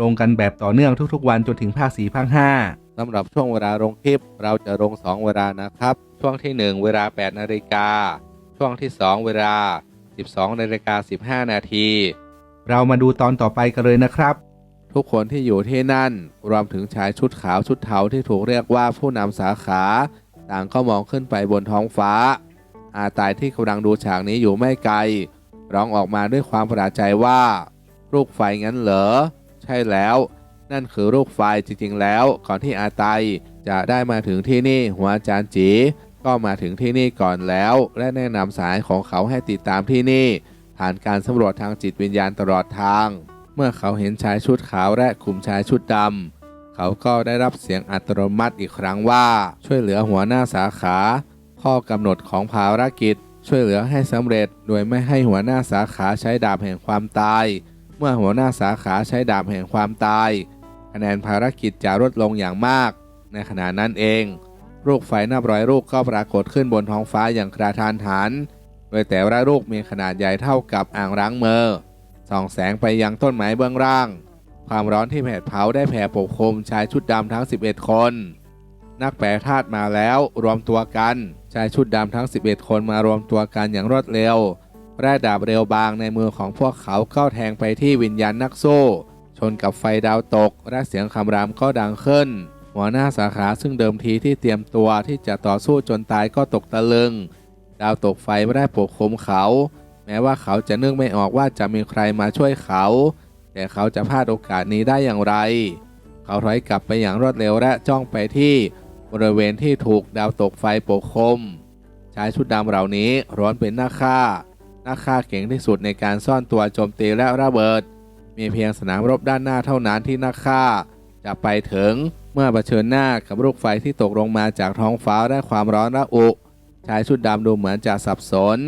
ลงกันแบบต่อเนื่องทุกๆ วันจนถึงภาค4ภาค5สำหรับช่วงเวลาลงคลิป เราจะลง 2 เวลานะครับ ช่วงที่ 1 เวลา 8 นาฬิกา ช่วงที่ 2 เวลา 12 นาฬิกา 15 นาที เรามาดูตอนต่อไปกันเลยนะครับ ทุกคนที่อยู่ที่นั่น รวมถึงชายชุดขาวชุดเทาที่ถูกเรียกว่าผู้นำสาขา ต่างก็มองขึ้นไปบนท้องฟ้า อาตายที่กำลังดูฉากนี้อยู่ไม่ไกล ร้องออกมาด้วยความประหลาดใจว่าลูกไฟงั้นเหรอ ใช่แล้ว นั่นคือลูกไฟจริงๆแล้ว ก่อนที่อาไตจะได้มาถึงที่นี่หัวอาจารย์จีก็มาถึงที่นี่ก่อนแล้ว และแนะนำสายของเขาให้ติดตามที่นี่ ผ่านการสำรวจทางจิตวิญญาณตลอดทาง เมื่อเขาเห็นชายชุดขาวและกลุ่มชายชุดดำเขาก็ได้รับเสียงอัตโนมัติอีกครั้งว่า ช่วยเหลือหัวหน้าสาขา ข้อกำหนดของภารกิจ ช่วยเหลือให้สำเร็จ โดยไม่ให้หัวหน้าสาขาใช้ดาบแห่งความตาย มื่อหัวหน้าสาขาใช้ดาบแห่งความตาย คะแนนภารกิจจะลดลงอย่างมาก ในขณะนั้นเอง ลูกไฟนับร้อยลูกก็ปรากฏขึ้นบนท้องฟ้าอย่างกระทานหัน โดยแต่ละลูกมีขนาดใหญ่เท่ากับอ่างล้างมือส่องแสงไปยังต้นไม้เบื้องล่าง ความร้อนที่แผดเผาได้แผ่ปกคลุมชายชุดดำทั้ง 11 คน นักแปรธาตุมาแล้วรวมตัวกันชายชุดดำทั้ง 11 คนมารวมตัวกันอย่างรวดเร็ว แร่ดาบเร็วบางในมือของพวกเขาเข้าแทงไปที่วิญญาณนักสู้ ชนกับไฟดาวตก และเสียงคำรามก็ดังขึ้น หัวหน้าสาขาซึ่งเดิมทีที่เตรียมตัวที่จะต่อสู้จนตายก็ตกตะลึง ดาวตกไฟไม่ได้ปกคลุมเขา แม้ว่าเขาจะนึกไม่ออกว่าจะมีใครมาช่วยเขา แต่เขาจะพลาดโอกาสนี้ได้อย่างไร เขาถอยกลับไปอย่างรวดเร็วและจ้องไปที่บริเวณที่ถูกดาวตกไฟปกคลุมชายชุดดำเหล่านี้ร้อนเป็นหนักฆ่า นักฆ่าเก่งที่สุดในการซ่อนตัวโจมตีและระเบิด มีเพียงสนามรบด้านหน้าเท่านั้นที่นักฆ่า จะไปถึงเมื่อเผชิญหน้ากับลูกไฟที่ตกลงมาจากท้องฟ้าและความร้อนระอุชายชุดดำดูเหมือนจะสับสน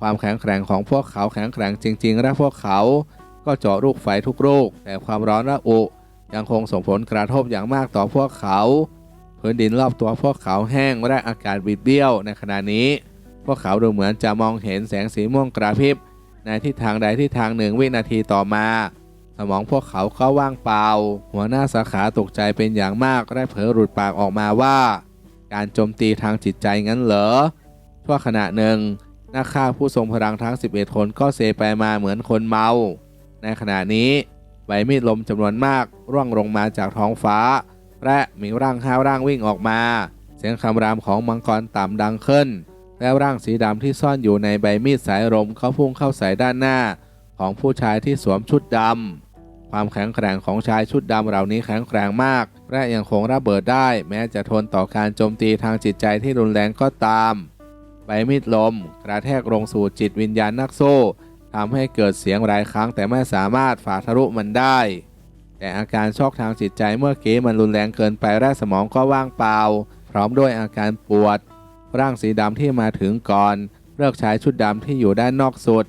ความแข็งแกร่งของพวกเขาแข็งแกร่งจริง ๆ และพวกเขา ก็เจาะลูกไฟทุกลูกแต่ความร้อนระอุยังคงส่งผลกระทบอย่างมากต่อพวกเขา พื้นดินรอบตัวพวกเขาแห้งและอากาศบิดเบี้ยวในขณะนี้ พวกเขาดูเหมือนจะมองเห็นแสงสีม่วงกระพริบ ในทิศทางใดทิศทางหนึ่งวินาทีต่อมา สมองพวกเขาก็ว่างเปล่า หัวหน้าสาขาตกใจเป็นอย่างมากและเผลอหลุดปากออกมาว่า การโจมตีทางจิตใจงั้นเหรอชั่วขณะหนึ่งนักฆ่าผู้ทรงพลังทั้ง 11 คนก็เซไปมาเหมือนคนเมา ในขณะนี้ใบมีดลมจำนวนมากร่วงลงมาจากท้องฟ้า และมีร่างห้าร่างวิ่งออกมา เสียงคำรามของมังกรต่ำดังขึ้น แล้วร่างสีดำที่ซ่อนอยู่ในใบมีดสายลมเขาพุ่งเข้าใส่ด้านหน้า ของผู้ชายที่สวมชุดดำความแข็งแกร่งของชายชุดดำเหล่านี้แข็งแกร่งมาก และยังคงระเบิดได้ แม้จะทนต่อการโจมตีทางจิตใจที่รุนแรงก็ตามใบมีดลม กระแทกลงสู่จิตวิญญาณนักสู้ทำให้เกิดเสียงหลายครั้งแต่ไม่สามารถฝ่าทะลุมันได้ แต่อาการช็อกทางจิตใจเมื่อกี้มันรุนแรงเกินไปและสมองก็ว่างเปล่า พร้อมด้วยอาการปวด ร่างสีดำที่มาถึงก่อน เลือกใช้ชุดดำที่อยู่ด้านนอกสุด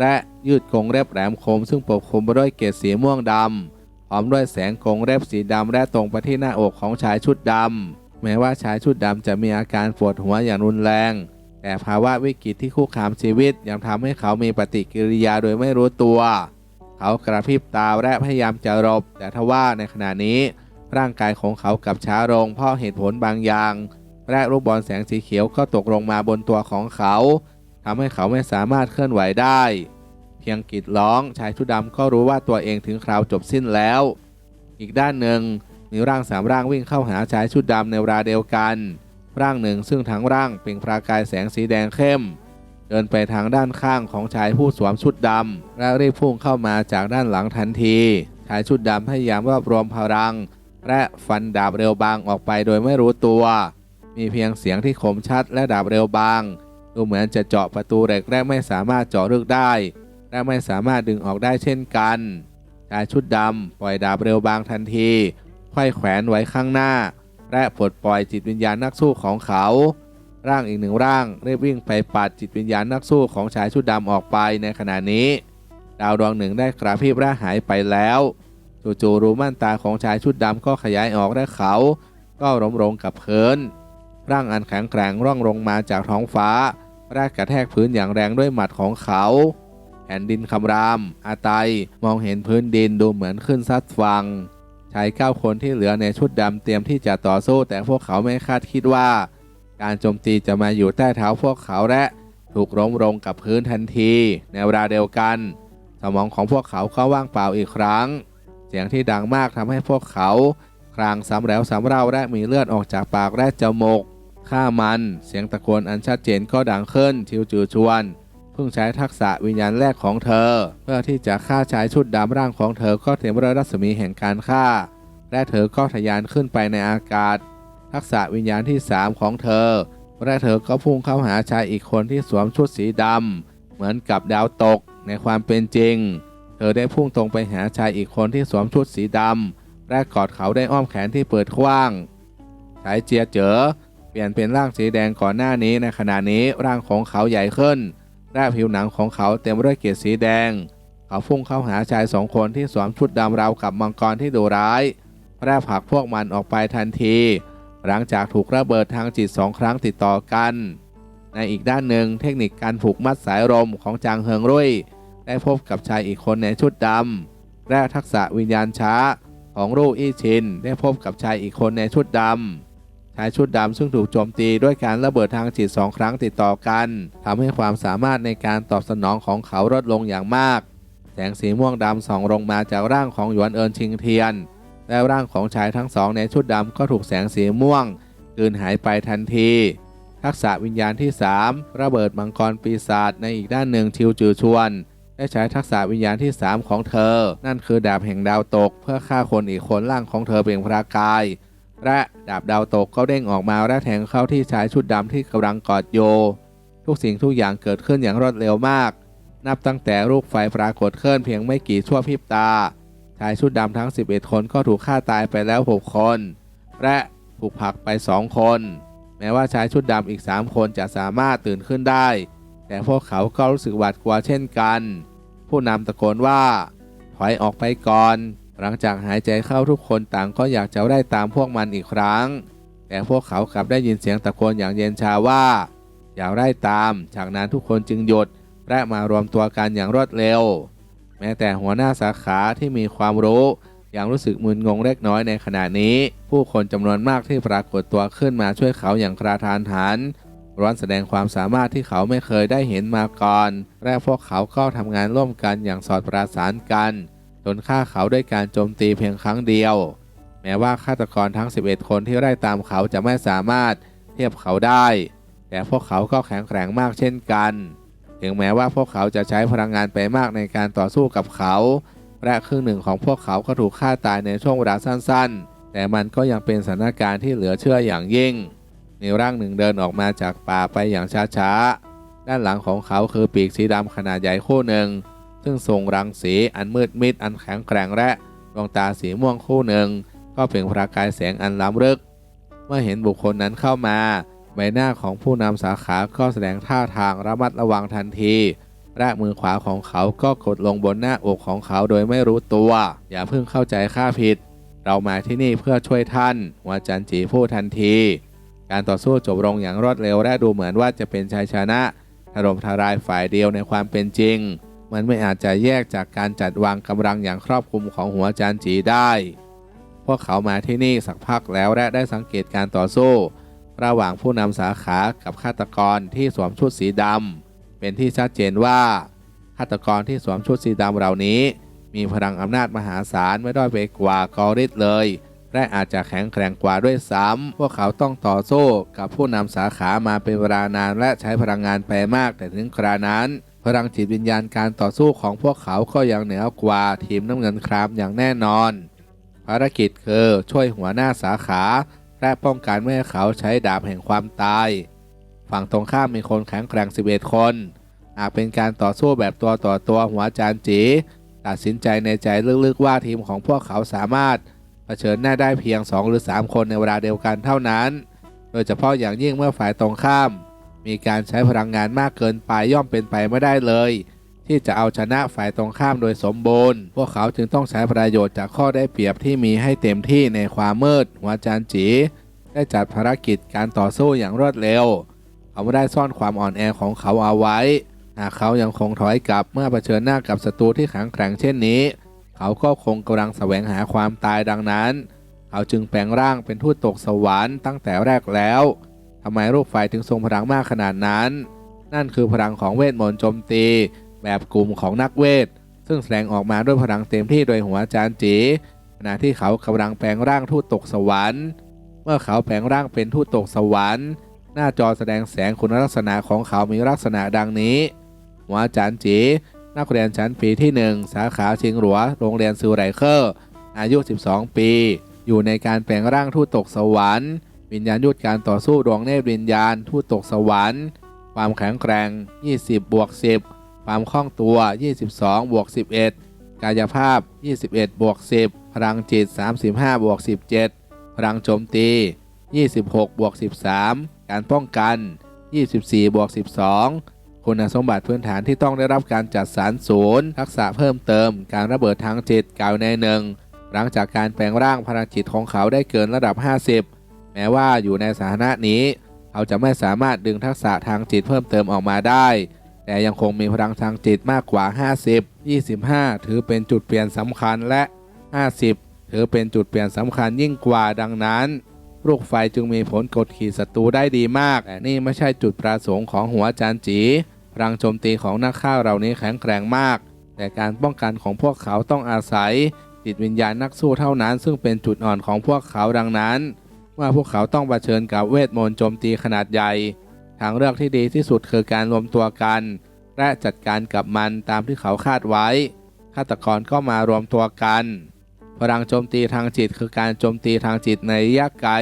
และยืดกรงเล็บแหลมคม ซึ่งปกคลุมไปด้วยเกล็ดสีม่วงดำพร้อมด้วยแสงกรงเล็บสีดำและตรงไปที่หน้าอกของชายชุดดำแม้ว่าชายชุดดำจะมีอาการปวดหัวอย่างรุนแรง แต่ภาวะวิกฤตที่คุกคามชีวิตยังทำให้เขามีปฏิกิริยาโดยไม่รู้ตัว เขากระพริบตาและพยายามจะหลบแต่ทว่าในขณะนี้ร่างกายของเขากลับช้าลงเพราะเหตุผลบางอย่าง และลูกบอลแสงสีเขียวก็ตกลงมาบนตัวของเขาทำให้เขาไม่สามารถเคลื่อนไหวได้ เพียงกรีดร้องชายชุดดำก็รู้ว่าตัวเองถึงคราวจบสิ้นแล้ว อีกด้านหนึ่งมีร่างสามร่างวิ่งเข้าหาชายชุดดำในเวลาเดียวกัน ร่างหนึ่งซึ่งทั้งร่างเปล่งประกายแสงสีแดงเข้ม เดินไปทางด้านข้างของชายผู้สวมชุดดำและรีบพุ่งเข้ามาจากด้านหลังทันทีชายชุดดำพยายามรวบรวมพลัง และฟันดาบเร็วบางออกไปโดยไม่รู้ตัว มีเพียงเสียงที่คมชัดและดาบเร็วบาง ดูเหมือนจะเจาะประตูเหล็กและไม่สามารถเจาะลึกได้ และไม่สามารถดึงออกได้เช่นกันชายชุดดำปล่อยดาบเร็วบางทันทีไขว้แขวนไว้ข้างหน้า และปลดปล่อยจิตวิญญาณนักสู้ของเขา ร่างอีกหนึ่งร่างรีบวิ่งไปปัดจิตวิญญาณนักสู้ของชายชุดดำออกไปในขณะนี้ ดาวดวงหนึ่งได้กระพริบและหายไปแล้วจู่ๆรูม่านตาของชายชุดดำก็ขยายออกและเขา ก็ล้มลงกับเพื้น ร่างอันแข็งแกร่งร่องลงมาจากท้องฟ้าแรกกระแทกพื้นอย่างแรงด้วยหมัดของเขา แผ่นดินคำราม อาไตยมองเห็นพื้นดินดูเหมือนขึ้นซัดฟังชายเก้าคนที่เหลือในชุดดำเตรียมที่จะต่อสู้แต่พวกเขาไม่คาดคิดว่า การโจมตีจะมาอยู่ใต้เท้าพวกเขาและถูกล้มลงกับพื้นทันที ในเวลาเดียวกัน สมองของพวกเขาก็ว่างเปล่าอีกครั้ง เสียงที่ดังมากทำให้พวกเขา ครางซ้ำแล้วซ้ำเล่าและมีเลือดออกจากปากและจมูก ฆ่ามัน เสียงตะโกนอันชัดเจนก็ดังขึ้นทิวจือชวน เพิ่งใช้ทักษะวิญญาณแรกของเธอ เพื่อที่จะฆ่าชายชุดดำร่างของเธอก็เต็มด้วยรัศมีแห่งการฆ่า และเธอก็ทะยานขึ้นไปในอากาศ ทักษะวิญญาณที่สามของเธอ และเธอก็พุ่งเข้าหาชายอีกคนที่สวมชุดสีดำเหมือนกับดาวตกในความเป็นจริง เธอได้พุ่งตรงไปหาชายอีกคนที่สวมชุดสีดำและกอดเขาได้อ้อมแขนที่เปิดกว้างชายเจียเจ๋อ ลี่ยนเป็นร่างสีแดงก่อนหน้านี้ในขณะนี้ร่างของเขาใหญ่ขึ้นและผิวหนังของเขาเต็มด้วยเกล็ดสีแดง เขาพุ่งเข้าหาชายสองคนที่สวมชุดดำราวกับมังกรที่ดุร้ายแร่ผลักพวกมันออกไปทันที หลังจากถูกระเบิดทางจิตสองครั้งติดต่อกัน ในอีกด้านหนึ่งเทคนิคการผูกมัดสายลมของจางเฮิงรุ่ยได้พบกับชายอีกคนในชุดดำและทักษะวิญญาณช้าของรูอี้ชินได้พบกับชายอีกคนในชุดดำ ชายชุดดำซึ่งถูกโจมตีด้วยการระเบิดทางจิตสองครั้งติดต่อกันทำให้ความสามารถในการตอบสนองของเขาลดลงอย่างมาก แสงสีม่วงดำส่องลงมาจากร่างของหยวนเอินชิงเทียน และร่างของชายทั้งสองในชุดดำก็ถูกแสงสีม่วงกลืนหายไปทันที ทักษะวิญญาณที่ 3 ระเบิดมังกรปีศาจในอีกด้านหนึ่งทิวจือชวนได้ใช้ทักษะวิญญาณที่ 3 ของเธอ นั่นคือดาบแห่งดาวตก เพื่อฆ่าคนอีกคนร่างของเธอเปล่งประกาย และดาบดาวตกก็เด้งออกมาและแทงเข้าที่ชายชุดดำที่กำลังกอดโย ทุกสิ่งทุกอย่างเกิดขึ้นอย่างรวดเร็วมาก นับตั้งแต่ลูกไฟปรากฏขึ้นเพียงไม่กี่ชั่วพริบตา ชายชุดดำทั้ง 11 คนก็ถูกฆ่าตายไปแล้ว 6 คน และถูกผลักไป 2 คน แม้ว่าชายชุดดำอีก 3 คนจะสามารถตื่นขึ้นได้ แต่พวกเขาก็รู้สึกหวาดกลัวเช่นกัน ผู้นำตะโกนว่า ถอยออกไปก่อน หลังจากหายใจเข้าทุกคนต่างก็อยากจะได้ตามพวกมันอีกครั้ง แต่พวกเขากลับได้ยินเสียงตะโกนอย่างเย็นชาว่า อย่าไล่ตาม จากนั้นทุกคนจึงหยุดและมารวมตัวกันอย่างรวดเร็ว แม้แต่หัวหน้าสาขาที่มีความรู้ยังรู้สึกมึนงงเล็กน้อยในขณะนี้ ผู้คนจำนวนมากที่ปรากฏตัวขึ้นมาช่วยเขาอย่างกระทานหันร้อนแสดงความสามารถที่เขาไม่เคยได้เห็นมาก่อน และพวกเขาก็ทำงานร่วมกันอย่างสอดประสานกัน จนฆ่าเขาด้วยการโจมตีเพียงครั้งเดียว แม้ว่าฆาตกรทั้ง 11 คนที่ไล่ตามเขาจะไม่สามารถเทียบเขาได้ แต่พวกเขาก็แข็งแกร่งมากเช่นกัน ถึงแม้ว่าพวกเขาจะใช้พลังงานไปมากในการต่อสู้กับเขา และครึ่งหนึ่งของพวกเขาก็ถูกฆ่าตายในช่วงเวลาสั้นๆ แต่มันก็ยังเป็นสถานการณ์ที่เหลือเชื่ออย่างยิ่งมีร่างหนึ่งเดินออกมาจากป่าไปอย่างช้าๆ ด้านหลังของเขาคือปีกสีดำขนาดใหญ่คู่หนึ่ง ซึ่งส่งรังสีอันมืดมิดอันแข็งแกร่งและดวงตาสีม่วงคู่หนึ่ง ก็เปล่งประกายแสงอันล้ำลึก เมื่อเห็นบุคคลนั้นเข้ามา ใบหน้าของผู้นำสาขาก็แสดงท่าทางระมัดระวังทันทีและมือขวาของเขาก็กดลงบนหน้าอกของเขาโดยไม่รู้ตัว อย่าเพิ่งเข้าใจข้าผิด เรามาที่นี่เพื่อช่วยท่านหัวจันจีพูดทันที การต่อสู้จบลงอย่างรวดเร็วและดูเหมือนว่าจะเป็นชัยชนะถล่มทลายฝ่ายเดียวในความเป็นจริง มันไม่อาจจะแยกจากการจัดวางกำลังอย่างครอบคลุมของหัวจานจีได้ พวกเขามาที่นี่สักพักแล้วและได้สังเกตการต่อสู้ ระหว่างผู้นำสาขากับฆาตกรที่สวมชุดสีดำเป็นที่ชัดเจนว่าฆาตกรที่สวมชุดสีดำเหล่านี้ มีพลังอำนาจมหาศาลไม่ด้อยไปกว่ากอริสเลยและอาจจะแข็งแกร่งกว่าด้วยซ้ำพวกเขาต้องต่อสู้กับผู้นำสาขามาเป็นเวลานานและใช้พลังงานไปมากแต่ถึงครานั้น พลังจิตวิญญาณการต่อสู้ของพวกเขาก็ยังเหนือกว่าทีมน้ำเงินครามอย่างแน่นอน ภารกิจคือช่วยหัวหน้าสาขา และป้องกันไม่ให้เขาใช้ดาบแห่งความตาย ฝั่งตรงข้ามมีคนแข็งแกร่ง 11 คน อาจเป็นการต่อสู้แบบตัวต่อตัวหัวจานจี ตัดสินใจในใจลึกๆว่าทีมของพวกเขาสามารถเผชิญหน้าได้เพียง 2 หรือ 3 คนในเวลาเดียวกันเท่านั้น โดยเฉพาะอย่างยิ่งเมื่อฝ่ายตรงข้าม มีการใช้พลังงานมากเกินไปย่อมเป็นไปไม่ได้เลย ที่จะเอาชนะฝ่ายตรงข้ามโดยสมบูรณ์ พวกเขาจึงต้องใช้ประโยชน์จากข้อได้เปรียบที่มีให้เต็มที่ในความมืดหัวจานจีได้จัดภารกิจการต่อสู้อย่างรวดเร็ว เขาไม่ได้ซ่อนความอ่อนแอของเขาเอาไว้ หากเขายังคงถอยกลับเมื่อเผชิญหน้ากับศัตรูที่แข็งแกร่งเช่นนี้ เขาก็คงกำลังแสวงหาความตายดังนั้น เขาจึงแปลงร่างเป็นทูตตกสวรรค์ตั้งแต่แรกแล้ว ทำไมรูปไฟถึงทรงพลังมากขนาดนั้น นั่นคือพลังของเวทมนต์โจมตี แบบกลุ่มของนักเวท ซึ่งแสดงออกมาด้วยพลังเต็มที่โดยหัวจานจีขณะที่เขากำลังแปลงร่างทูตตกสวรรค์ เมื่อเขาแปลงร่างเป็นทูตตกสวรรค์ หน้าจอแสดงแสงคุณลักษณะของเขามีลักษณะดังนี้ หัวจานจีนักเรียนชั้นปีที่ 1 สาขาชิงหลัว โรงเรียนซูไรเคอร์ อายุ 12 ปี อยู่ในการแปลงร่างทูตตกสวรรค์ วิญญาณยุทธการต่อสู้ดวงเนตรวิญญาณทูตตกสวรรค์ ความแข็งแกร่ง 20 บวก 10 ความคล่องตัว 22 บวก 11 กายภาพ 21 บวก 10 พลังจิต 35 บวก 17 พลังโจมตี 26 บวก 13 การป้องกัน 24 บวก 12 คุณสมบัติพื้นฐานที่ต้องได้รับการจัดสรรศูนย์ทักษะเพิ่มเติม การระเบิดทางจิตกล่าวในหนึ่งหลังจากการแปลงร่างพลังจิตของเขาได้เกินระดับ 50 แม้ว่าอยู่ในสถานะนี้ เขาจะไม่สามารถดึงทักษะทางจิตเพิ่มเติมออกมาได้ แต่ยังคงมีพลังทางจิตมากกว่า 50 25 ถือเป็นจุดเปลี่ยนสำคัญและ 50 ถือเป็นจุดเปลี่ยนสำคัญยิ่งกว่าดังนั้นลูกไฟจึงมีผลกดขี่ศัตรูได้ดีมากแต่นี่ไม่ใช่จุดประสงค์ของหัวจานจีพลังโจมตีของนักฆ่าเหล่านี้แข็งแกร่งมาก แต่การป้องกันของพวกเขาต้องอาศัยจิตวิญญาณนักสู้เท่านั้น ซึ่งเป็นจุดอ่อนของพวกเขาดังนั้น เมื่อพวกเขาต้องเผชิญกับเวทมนต์โจมตีขนาดใหญ่ ทางเลือกที่ดีที่สุดคือการรวมตัวกัน และจัดการกับมันตามที่เขาคาดไว้ ฆาตกรก็มารวมตัวกัน พลังโจมตีทางจิตคือการโจมตีทางจิตในระยะไกล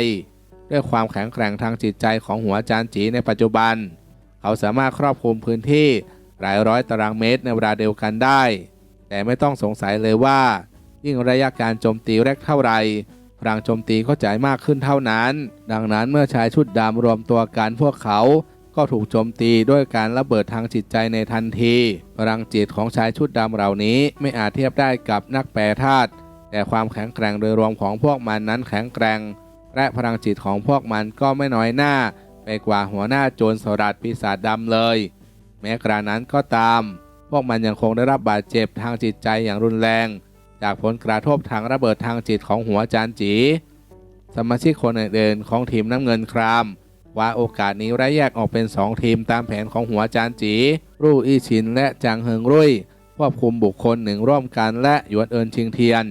ด้วยความแข็งแกร่งทางจิตใจของหัวจานจีในปัจจุบัน เขาสามารถครอบคลุมพื้นที่หลายร้อยตารางเมตรในเวลาเดียวกันได้ แต่ไม่ต้องสงสัยเลยว่า ยิ่งระยะการโจมตีแรกเท่าไหร่ พลังโจมตีก็จะมากขึ้นเท่านั้น ดังนั้นเมื่อชายชุดดำรวมตัวกันพวกเขาก็ถูกโจมตีด้วยการระเบิดทางจิตใจในทันที พลังจิตของชายชุดดำเหล่านี้ไม่อาจเทียบได้กับนักแปรธาตุแต่ความแข็งแกร่งโดยรวมของพวกมันนั้นแข็งแกร่ง และพลังจิตของพวกมันก็ไม่น้อยหน้า ไปกว่าหัวหน้าโจรสลัดปีศาจดำเลย แม้กระนั้นก็ตาม พวกมันยังคงได้รับบาดเจ็บทางจิตใจอย่างรุนแรง จากผลกระทบทางระเบิดทางจิตของหัวจานจี สมาชิกคนอื่นๆของทีมน้ำเงินครามว่าโอกาสนี้ร้แยกออกเป็น 2 ทีมตามแผนของหัวจานจี รู่อี้ชินและจางเฮิงรุ่ยควบคุมบุคคลหนึ่งร่วมกันและหยวนเอินชิงเทียน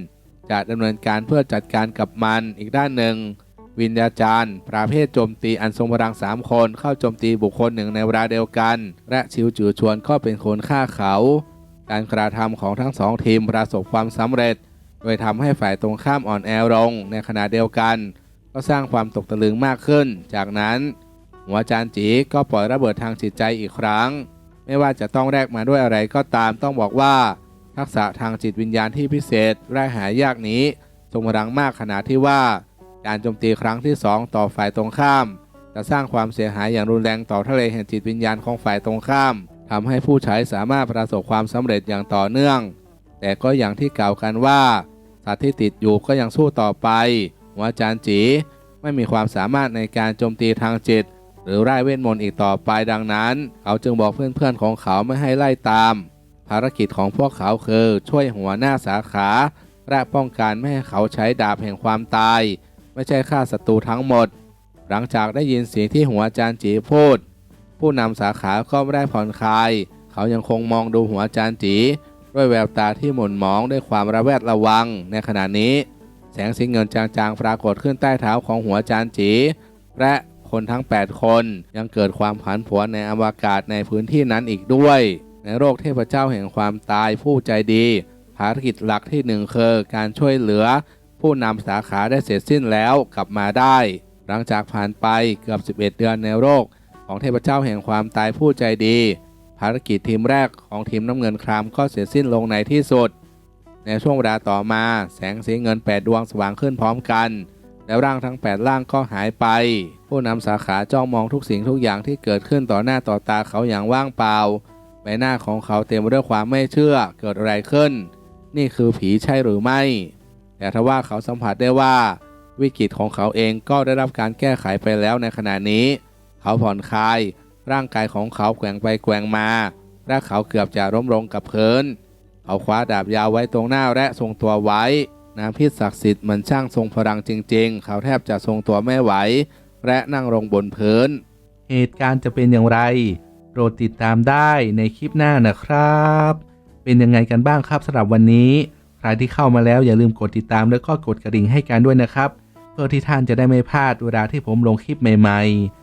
จะดำเนินการเพื่อจัดการกับมันอีกด้านหนึ่ง วิญญาจารย์ ประเภทโจมตีอันทรงพลังสามคนเข้าโจมตีบุคคลหนึ่งในเวลาเดียวกัน และชิวจือชวนก็เป็นคนฆ่าเขา การกระทำของทั้งสองทีมประสบความสำเร็จ โดยทำให้ฝ่ายตรงข้ามอ่อนแอลงในขณะเดียวกัน ก็สร้างความตกตะลึงมากขึ้น จากนั้น หัวจานจีก็ปล่อยระเบิดทางจิตใจอีกครั้ง ไม่ว่าจะต้องแลกมาด้วยอะไรก็ตามต้องบอกว่า ทักษะทางจิตวิญญาณที่พิเศษและหายากนี้ทรงพลังมากขนาดที่ว่า การโจมตีครั้งที่ 2 ต่อฝ่ายตรงข้าม จะสร้างความเสียหายอย่างรุนแรงต่อทะเลแห่งจิตวิญญาณของฝ่ายตรงข้าม ทำให้ผู้ใช้สามารถประสบความสำเร็จอย่างต่อเนื่อง แต่ก็อย่างที่กล่าวกันว่า สัตว์ที่ติดอยู่ก็ยังสู้ต่อไปหัวจานจีไม่มีความสามารถในการโจมตีทางจิต หรือไล่เวทมนต์อีกต่อไปดังนั้น เขาจึงบอกเพื่อนๆของเขาไม่ให้ไล่ตาม ภารกิจของพวกเขาคือช่วยหัวหน้าสาขาและป้องกันไม่ให้เขาใช้ดาบแห่งความตาย ไม่ใช่ฆ่าศัตรูทั้งหมด หลังจากได้ยินเสียงที่หัวอาจารย์จีพูด ผู้นำสาขาก็ไม่ได้ผ่อนคลาย เขายังคงมองดูหัวอาจารย์จีด้วยแววตาที่หม่นหมองด้วยความระแวดระวัง ในขณะนี้ แสงสีเงินจางๆ ปรากฏขึ้นใต้เท้าของหัวอาจารย์จีและคนทั้ง 8 คนยังเกิดความผันผวนในอวกาศในพื้นที่นั้นอีกด้วย ในโลกเทพเจ้าแห่งความตายผู้ใจดี ภารกิจหลักที่หนึ่งคือการช่วยเหลือ ผู้นำสาขาได้เสร็จสิ้นแล้วกลับมาได้ หลังจากผ่านไปเกือบ 11 เดือนในโลก ของเทพเจ้าแห่งความตายผู้ใจดี ภารกิจทีมแรกของทีมน้ำเงินครามก็เสร็จสิ้นลงในที่สุด ในช่วงเวลาต่อมา แสงสีเงินแปดดวงสว่างขึ้นพร้อมกัน แล้วร่างทั้งแปดร่างก็หายไป ผู้นำสาขาจ้องมองทุกสิ่งทุกอย่างที่เกิดขึ้นต่อหน้าต่อตาเขาอย่างว่างเปล่าใบหน้าของเขาเต็มไปด้วยความไม่เชื่อเกิดอะไรขึ้น นี่คือผีใช่หรือไม่ แต่ทว่าเขาสัมผัสได้ว่า วิกฤตของเขาเองก็ได้รับการแก้ไขไปแล้วในขณะนี้ เขาผ่อนคลาย ร่างกายของเขาแกว่งไปแกว่งมาและเขาเกือบจะล้มลงกับพื้นเขาคว้าดาบยาวไว้ตรงหน้าและทรงตัวไว้ น้ำพิษศักดิ์สิทธิ์มันช่างทรงพลังจริง ๆ เขาแทบจะทรงตัวไม่ไหว และนั่งลงบนพื้น เหตุการณ์จะเป็นอย่างไร โปรดติดตามได้ในคลิปหน้านะครับ เป็นยังไงกันบ้างครับสำหรับวันนี้ ใครที่เข้ามาแล้วอย่าลืมกดติดตามแล้วก็กดกระดิ่งให้กันด้วยนะครับ เพื่อที่ท่านจะได้ไม่พลาดเวลาที่ผมลงคลิปใหม่ ๆ